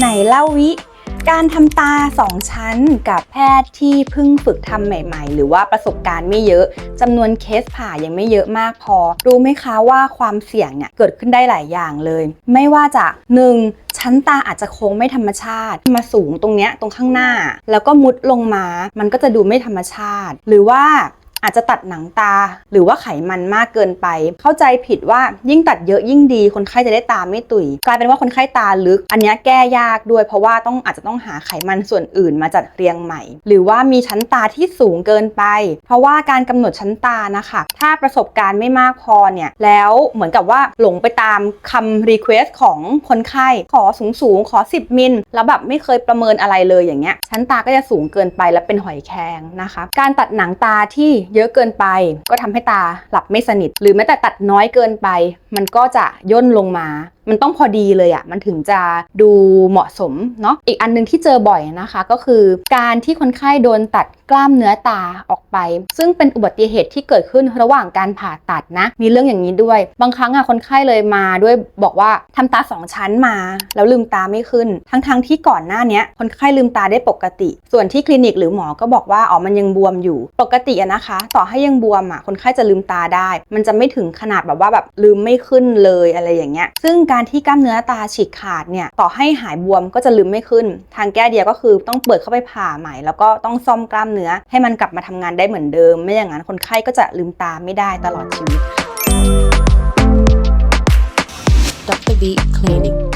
ไหนเล่าวิ การทำตา2ชั้นกับแพทย์ที่เพิ่งฝึกทำใหม่ ๆ หรือว่าประสบการณ์ไม่เยอะจำนวนเคสผ่ายังไม่เยอะมากพอ รู้ไหมคะว่าความเสี่ยงเนี่ยเกิดขึ้นได้หลายอย่างเลย ไม่ว่าจะ 1. ชั้นตาอาจจะโค้งไม่ธรรมชาติ มาสูงตรงเนี้ยตรงข้างหน้า แล้วก็มุดลงมา มันก็จะดูไม่ธรรมชาติ หรือว่า อาจจะตัดหนังตา หรือว่าไขมันมากเกินไป เข้าใจผิดว่ายิ่งตัดเยอะยิ่งดี คนไข้จะได้ตาไม่ตุย กลายเป็นว่าคนไข้ตาลึก อันนี้แก้ยากด้วย เพราะว่าต้องอาจจะต้องหาไขมันส่วนอื่นมาจัดเรียงใหม่ หรือว่ามีชั้นตาที่สูงเกินไป เพราะว่าการกำหนดชั้นตานะคะ ถ้าประสบการณ์ไม่มากพอเนี่ยแล้วเหมือนกับว่าหลงไปตามคำรีเควสของคนไข้ขอสูงสูงๆขอ 10 มิลแล้วแบบไม่เคยประเมินอะไรเลยอย่างเงี้ยชั้นตาก็จะสูงเกินไปและเป็นหอยแครงนะคะ การตัดหนังตาที่เยอะเกินไป ก็ทำให้ตาหลับไม่สนิท หรือแม้แต่ตัดน้อยเกินไป มันก็จะย่นลงมา มันต้องพอดีเลยอะ่ะมันถึงจะดูเหมาะสมเนาะอีกอันหนึงที่เจอบ่อยนะคะ ก็คือการที่คนไข้โดนตัดกล้ามเนื้อตาออก ไป ซึ่งเป็นอุบัติเหตุที่เกิดขึ้นระหว่างการผ่าตัดนะ มีเรื่องอย่างนี้ด้วย บางครั้งอะคนไข้เลยมาด้วยบอกว่าทำตาสองชั้นมา แล้วลืมตาไม่ขึ้น ทั้งๆที่ก่อนหน้านี้คนไข้ลืมตาได้ปกติ ส่วนที่คลินิกหรือหมอก็บอกว่าอ๋อมันยังบวมอยู่ ปกติอะนะคะ ต่อให้ยังบวมอะคนไข้จะลืมตาได้ มันจะไม่ถึงขนาดแบบว่าแบบลืมไม่ขึ้นเลยอะไรอย่างเงี้ย ซึ่งการที่กล้ามเนื้อตาฉีกขาดเนี่ยต่อให้หายบวมก็จะลืมไม่ขึ้น ทางแก้เดียวก็คือต้องเปิดเข้าไปผ่าใหม่ แล้วก็ต้องซ่อมกล้ามเนื้อให้มันกลับมาทำงานได้เหมือนเดิม ไม่อย่างนั้นคนไข้ก็จะลืมตาไม่ได้ตลอดชีวิต Dr. V Clinic